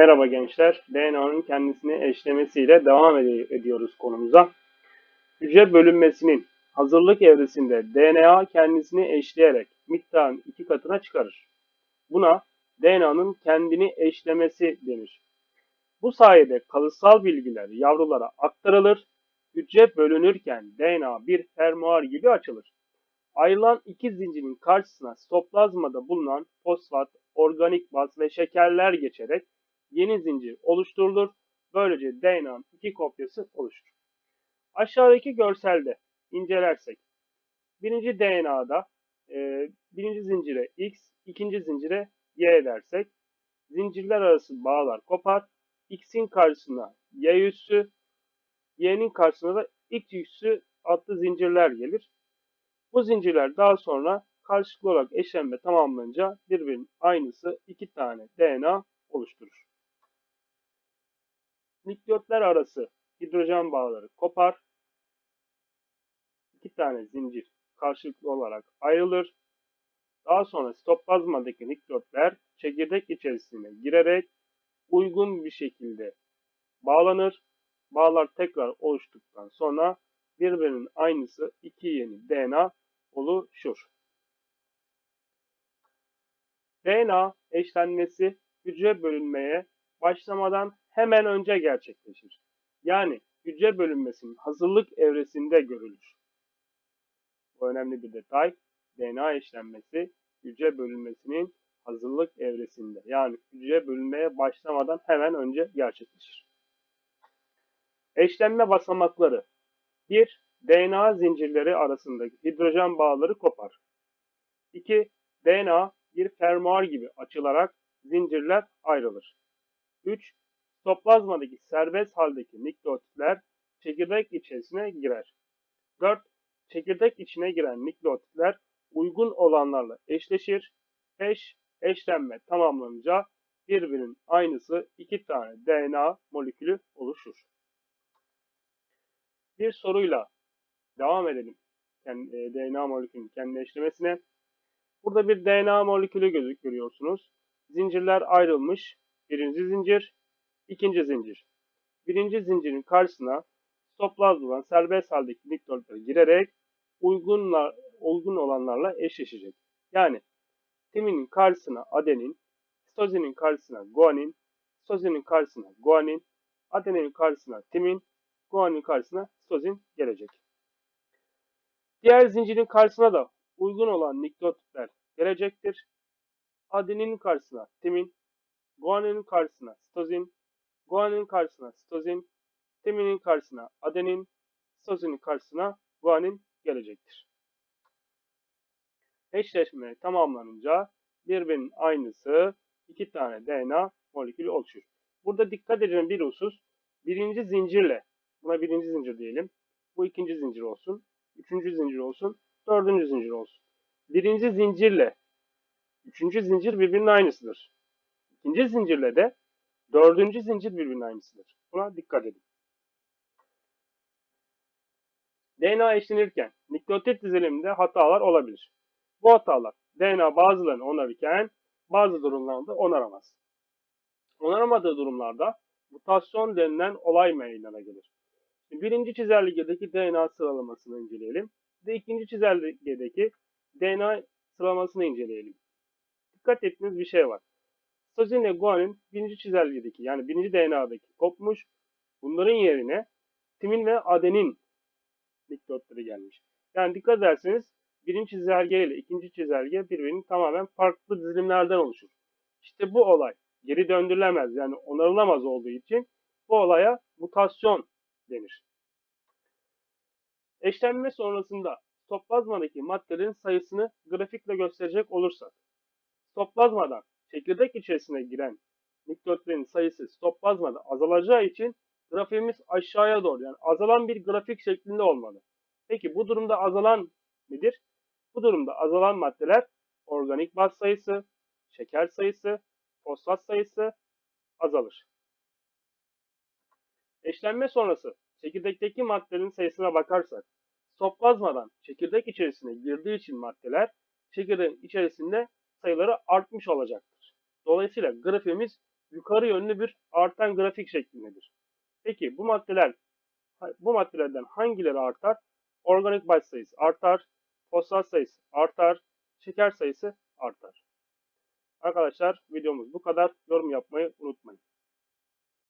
Merhaba gençler. DNA'nın kendisini eşlemesiyle devam ed- ediyoruz konumuza. Hücre bölünmesinin hazırlık evresinde DNA kendisini eşleyerek miktarın iki katına çıkarır. Buna DNA'nın kendini eşlemesi denir. Bu sayede kalıtsal bilgiler yavrulara aktarılır. Hücre bölünürken DNA bir fermuar gibi açılır. Ayrılan iki zincirin karşısına sitoplazmada bulunan fosfat, organik baz ve şekerler geçerek yeni zincir oluşturulur. Böylece DNA'nın iki kopyası oluşur. Aşağıdaki görselde incelersek birinci DNA'da e, birinci zincire X, ikinci zincire Y dersek zincirler arası bağlar kopar. X'in karşısına Y üssü, Y'nin karşısına da X üssü adlı zincirler gelir. Bu zincirler daha sonra karşılıklı olarak eşlenme tamamlanınca birbirinin aynısı iki tane DNA oluşturur. Nükleotler arası hidrojen bağları kopar. İki tane zincir karşılıklı olarak ayrılır. Daha sonra sitoplazmadaki nükleotler çekirdek içerisine girerek uygun bir şekilde bağlanır. Bağlar tekrar oluştuktan sonra birbirinin aynısı iki yeni DNA oluşur. DNA eşlenmesi hücre bölünmeye başlamadan hemen önce gerçekleşir. Yani hücre bölünmesinin hazırlık evresinde görülür. Bu önemli bir detay. DNA eşlenmesi hücre bölünmesinin hazırlık evresinde yani hücre bölünmeye başlamadan hemen önce gerçekleşir. Eşlenme basamakları 1. DNA zincirleri arasındaki hidrojen bağları kopar. 2. DNA bir fermuar gibi açılarak zincirler ayrılır. 3. Sitoplazmadaki serbest haldeki nükleotitler çekirdek içerisine girer. 4. Çekirdek içine giren nükleotitler uygun olanlarla eşleşir. 5. Eşlenme tamamlanınca birbirinin aynısı iki tane DNA molekülü oluşur. Bir soruyla devam edelim kendi, e, DNA molekülünün kendileştirmesine. Burada bir DNA molekülü görüyorsunuz. Zincirler ayrılmış. Birinci zincir, ikinci zincir. Birinci zincirin karşısına stoplazmadan serbest haldeki nükleotları girerek uygunla, uygun olanlarla eşleşecek. Yani timinin karşısına adenin, sitozinin karşısına guanin, sitozinin karşısına guanin, adeninin karşısına timin, guanin karşısına sitozin gelecek. Diğer zincirin karşısına da uygun olan nükleotitler gelecektir. Adenin karşısına timin, guaninin karşısına sitozin, guaninin karşısına sitozin, timinin karşısına adenin, sitozinin karşısına guanin gelecektir. Eşleşme tamamlanınca birbirinin aynısı iki tane DNA molekülü oluşur. Burada dikkat edilen bir husus birinci zincirle, buna birinci zincir diyelim, bu ikinci zincir olsun, üçüncü zincir olsun, dördüncü zincir olsun. Birinci zincirle üçüncü zincir birbirinin aynısıdır. İkinci zincirle de dördüncü zincir birbirinin aynısıdır. Buna dikkat edin. DNA eşlenirken nükleotit diziliminde hatalar olabilir. Bu hatalar DNA bazılarını onarırken bazı durumlarda onaramaz. Onaramadığı durumlarda mutasyon denilen olay meydana gelir. Birinci çizelgedeki DNA sıralamasını inceleyelim. Ve ikinci çizelgedeki DNA sıralamasını inceleyelim. Dikkat ettiğiniz bir şey var. Sitozin ile guanin birinci çizelgedeki yani birinci DNA'daki kopmuş. Bunların yerine timin ve adenin nükleotları gelmiş. Yani dikkat ederseniz birinci çizelge ile ikinci çizelge birbirinin tamamen farklı dizilimlerden oluşur. İşte bu olay geri döndürülemez yani onarılamaz olduğu için bu olaya mutasyon denir. Eşlenme sonrasında stoplazmadaki maddelerin sayısını grafikle gösterecek olursak, stoplazmadan çekirdek içerisine giren nükleotlerin sayısı stoplazmada azalacağı için grafiğimiz aşağıya doğru yani azalan bir grafik şeklinde olmalı. Peki bu durumda azalan nedir? Bu durumda azalan maddeler organik baz sayısı, şeker sayısı, fosfat sayısı azalır. Eşlenme sonrası çekirdekteki maddelerin sayısına bakarsak, stoplazmadan çekirdek içerisine girdiği için maddeler çekirdeğin içerisinde sayıları artmış olacaktır. Dolayısıyla grafiğimiz yukarı yönlü bir artan grafik şeklindedir. Peki bu maddeler bu maddelerden hangileri artar? Organik baz sayısı artar, fosfat sayısı artar, şeker sayısı artar. Arkadaşlar videomuz bu kadar. Yorum yapmayı unutmayın.